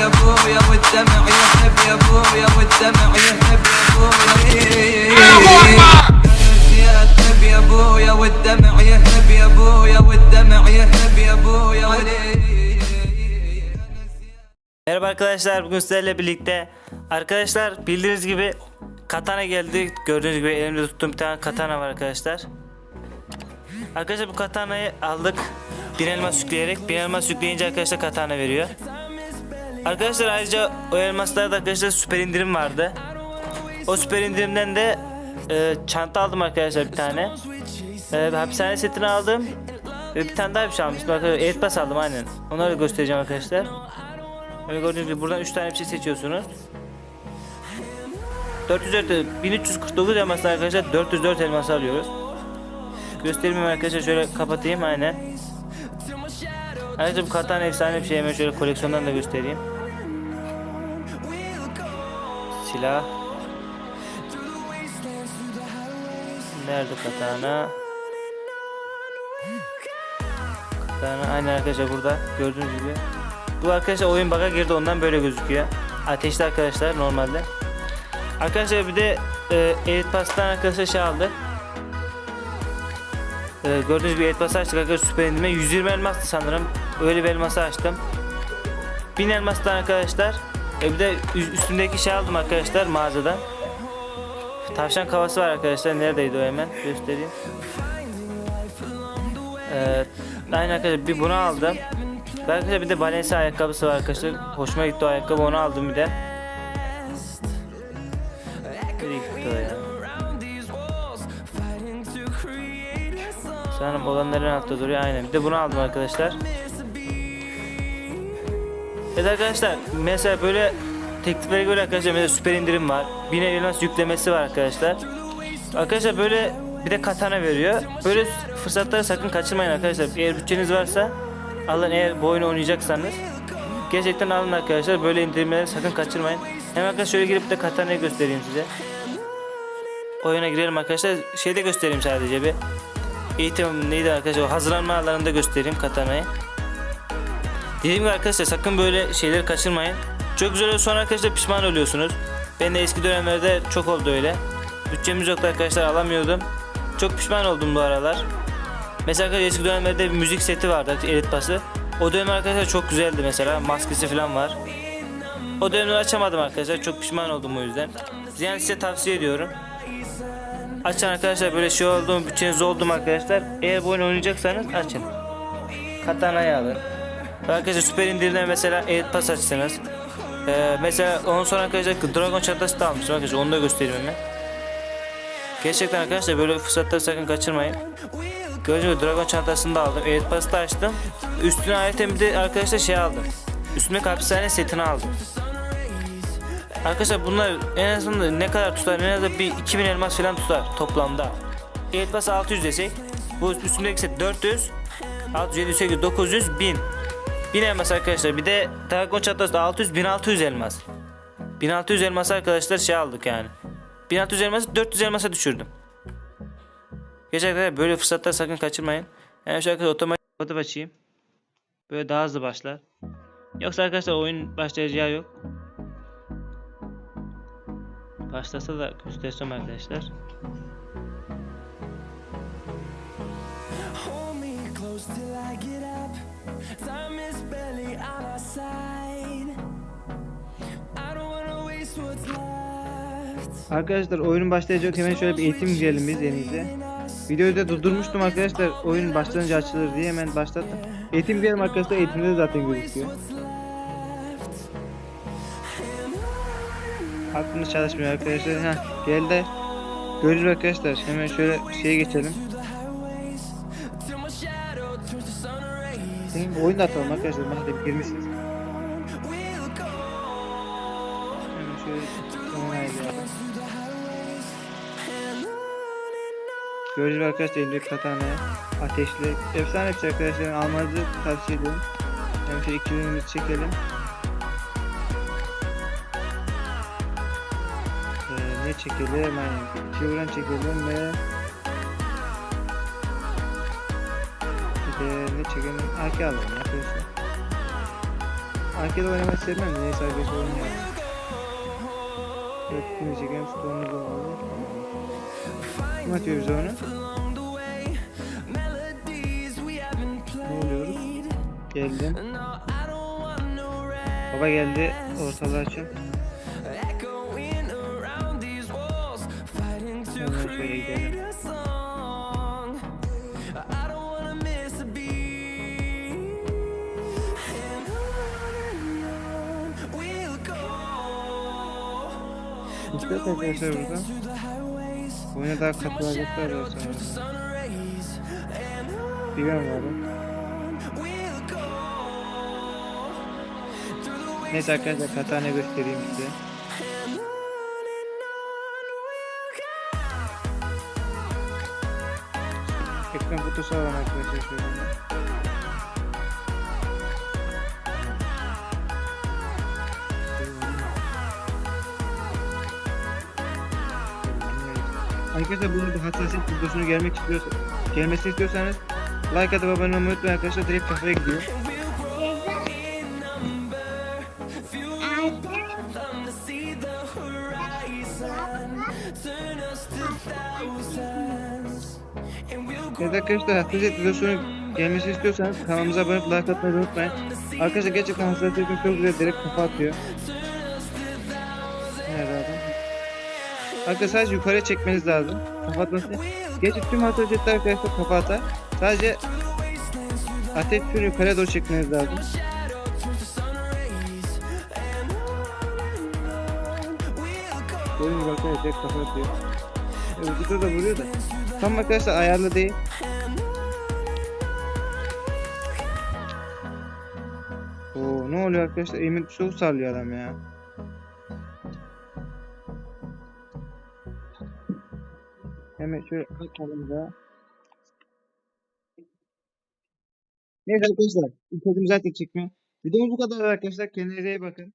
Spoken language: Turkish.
يا ابويا والدمع يهب يا ابويا والدمع يهب يا ابويا يا تهب يا ابويا والدمع يهب يا ابويا والدمع يهب يا ابويا Merhaba arkadaşlar bugün sizlerle birlikte Arkadaşlar bildiğiniz gibi Katana geldi gördüğünüz gibi elimde tuttuğum bir tane katana var arkadaşlar Arkadaşlar bu katanayı aldık Bir elmas yükleyerek bir elmas yükleyince arkadaşlar katana veriyor Arkadaşlar ayrıca o elmaslarda arkadaşlar süper indirim vardı O süper indirimden de e, çanta aldım arkadaşlar bir tane e, Hapishane setini aldım Ve bir tane daha bir şey almıştım arkadaşlar aldım aynen Onları da göstereceğim arkadaşlar Öyle gördüğünüz gibi buradan 3 tane bir şey seçiyorsunuz. 404 1349 elmasla arkadaşlar 404 elmas alıyoruz. Göstereyim arkadaşlar şöyle kapatayım aynen. Ayrıca bu katana efsane bir şey hemen şöyle koleksiyondan da göstereyim. Silah. Nerede katana? Katana aynen arkadaşlar burada gördüğünüz gibi. Bu arkadaşlar oyun bug'a girdi ondan böyle gözüküyor. Ateşli arkadaşlar normalde. Arkadaşlar bir de e, Elite Pass'tan arkadaşlar şey aldık. E, gördüğünüz gibi Elite Pass'ı açtık arkadaşlar süper indirme. 120 elmastı sanırım. Öyle bir elması açtım. 1000 elmastan arkadaşlar. E, bir de ü- üstündeki şey aldım arkadaşlar mağazadan. Tavşan kafası var arkadaşlar. Neredeydi o hemen? Göstereyim. Evet. Aynen arkadaşlar bir bunu aldım. Arkadaşlar bir de Balenciaga ayakkabısı var arkadaşlar. Hoşuma gitti o ayakkabı onu aldım bir de. Sanırım olanların altta duruyor aynen. Bir de bunu aldım arkadaşlar. Evet arkadaşlar mesela böyle tekliflere göre arkadaşlar mesela süper indirim var. 1000 elmas yüklemesi var arkadaşlar. Arkadaşlar böyle bir de katana veriyor. Böyle fırsatları sakın kaçırmayın arkadaşlar. Eğer bütçeniz varsa alın eğer bu oyunu oynayacaksanız. Gerçekten alın arkadaşlar. Böyle indirimleri sakın kaçırmayın. Hemen arkadaşlar şöyle girip de katanayı göstereyim size. Oyuna girelim arkadaşlar. Şeyde göstereyim sadece bir. Eğitim neydi arkadaşlar? O hazırlanma alanında göstereyim katanayı. Dediğim gibi arkadaşlar sakın böyle şeyleri kaçırmayın. Çok güzel oluyor sonra arkadaşlar pişman oluyorsunuz. Ben de eski dönemlerde çok oldu öyle. Bütçemiz yoktu arkadaşlar alamıyordum. Çok pişman oldum bu aralar. Mesela eski dönemlerde bir müzik seti vardı elit bası. O dönem arkadaşlar çok güzeldi mesela maskesi falan var. O dönemleri açamadım arkadaşlar çok pişman oldum o yüzden. Yani size tavsiye ediyorum. Açın arkadaşlar böyle şey oldu mu bütçeniz oldu mu arkadaşlar. Eğer bu oyunu oynayacaksanız açın. Katana'yı alın. Arkadaşlar süper indirimden mesela Air Pass açsınız. Ee, mesela ondan sonra arkadaşlar Dragon çantası da almıştım arkadaşlar onu da göstereyim hemen. Gerçekten arkadaşlar böyle fırsatları sakın kaçırmayın. Gördüğünüz gibi Dragon çantasını da aldım. Air Pass'ı da açtım. Üstüne ayrıca de arkadaşlar şey aldım. Üstüne hapishane setini aldım. Arkadaşlar bunlar en azından ne kadar tutar? En azından bir 2000 elmas falan tutar toplamda. Air Pass 600 desek. Bu üstündeki set 400. 600, 700, 800, 900, 1000. 1000 elmas arkadaşlar. Bir de Dragon çantası da 600, 1600 elmas. 1600 elmas arkadaşlar şey aldık yani. 1600 elması 400 elmasa düşürdüm. Gerçekten böyle fırsatlar sakın kaçırmayın. Yani şu arkadaşlar otomatik kapatıp açayım. Böyle daha hızlı başlar. Yoksa arkadaşlar oyun başlayacağı yok. Başlasa da göstereceğim arkadaşlar. Hold me close till I get. Time is barely on our side. I don't wanna waste what's left. Arkadaşlar oyunun başlayacak hemen şöyle bir eğitim girelim biz elimize. Videoyu da durdurmuştum arkadaşlar oyun başlanınca açılır diye hemen başlattım. Eğitim girelim arkadaşlar eğitimde de zaten gözüküyor. Aklımız çalışmıyor arkadaşlar. Heh geldi. Görürüz arkadaşlar hemen şöyle şeye geçelim. Benim oyun atalım arkadaşlar madem girmişsiniz. Hemen şöyle. Görürüz arkadaşlar elimdeki katana ateşli. Efsane bir şey arkadaşlar almanızı tavsiye ediyorum. Hemen şöyle iki ürünümüzü çekelim. Ee, ne çekelim? İki ürün çekelim ve çekelim? AK alalım arkadaşlar. arkada oynamayı sevmem de neyse arkadaşlar oynayalım. Evet şimdi çekelim stoğunu bulalım. Kim atıyor bize onu? Ne oluyoruz? Geldim. Baba geldi ortalığı açın. Hemen şöyle gidelim. İşte arkadaşlar burada. Oyuna daha katılacaklar da sanırım. Bilmiyorum abi. Neyse arkadaşlar katana göstereyim size. Ekran kutusu alalım arkadaşlar şöyle. Arkadaşlar bunun bir hassasiyet videosunu gelmek istiyorsa, gelmesini istiyorsanız like atıp abone olmayı unutmayın arkadaşlar direkt kafaya gidiyor. Evet arkadaşlar hassasiyet videosunu gelmesini istiyorsanız kanalımıza abone olup like atmayı unutmayın. Arkadaşlar gerçekten hassasiyetim çok güzel direkt kafa atıyor. Arkadaşlar sadece yukarıya çekmeniz lazım. Kapatması. Gerçi tüm hassasiyetler arkadaşlar kafa atar. Sadece ateş şunu yukarıya doğru çekmeniz lazım. Gördüğünüz gibi arkadaşlar direkt kafa atıyor. Vücuda da vuruyor da. Tam arkadaşlar ayarlı değil. Oo ne oluyor arkadaşlar? Emin çok sallıyor adam ya. Hemen şöyle bakalım da. Neyse arkadaşlar. İlk zaten çekmiyor. Videomuz bu kadar arkadaşlar. Kendinize iyi bakın.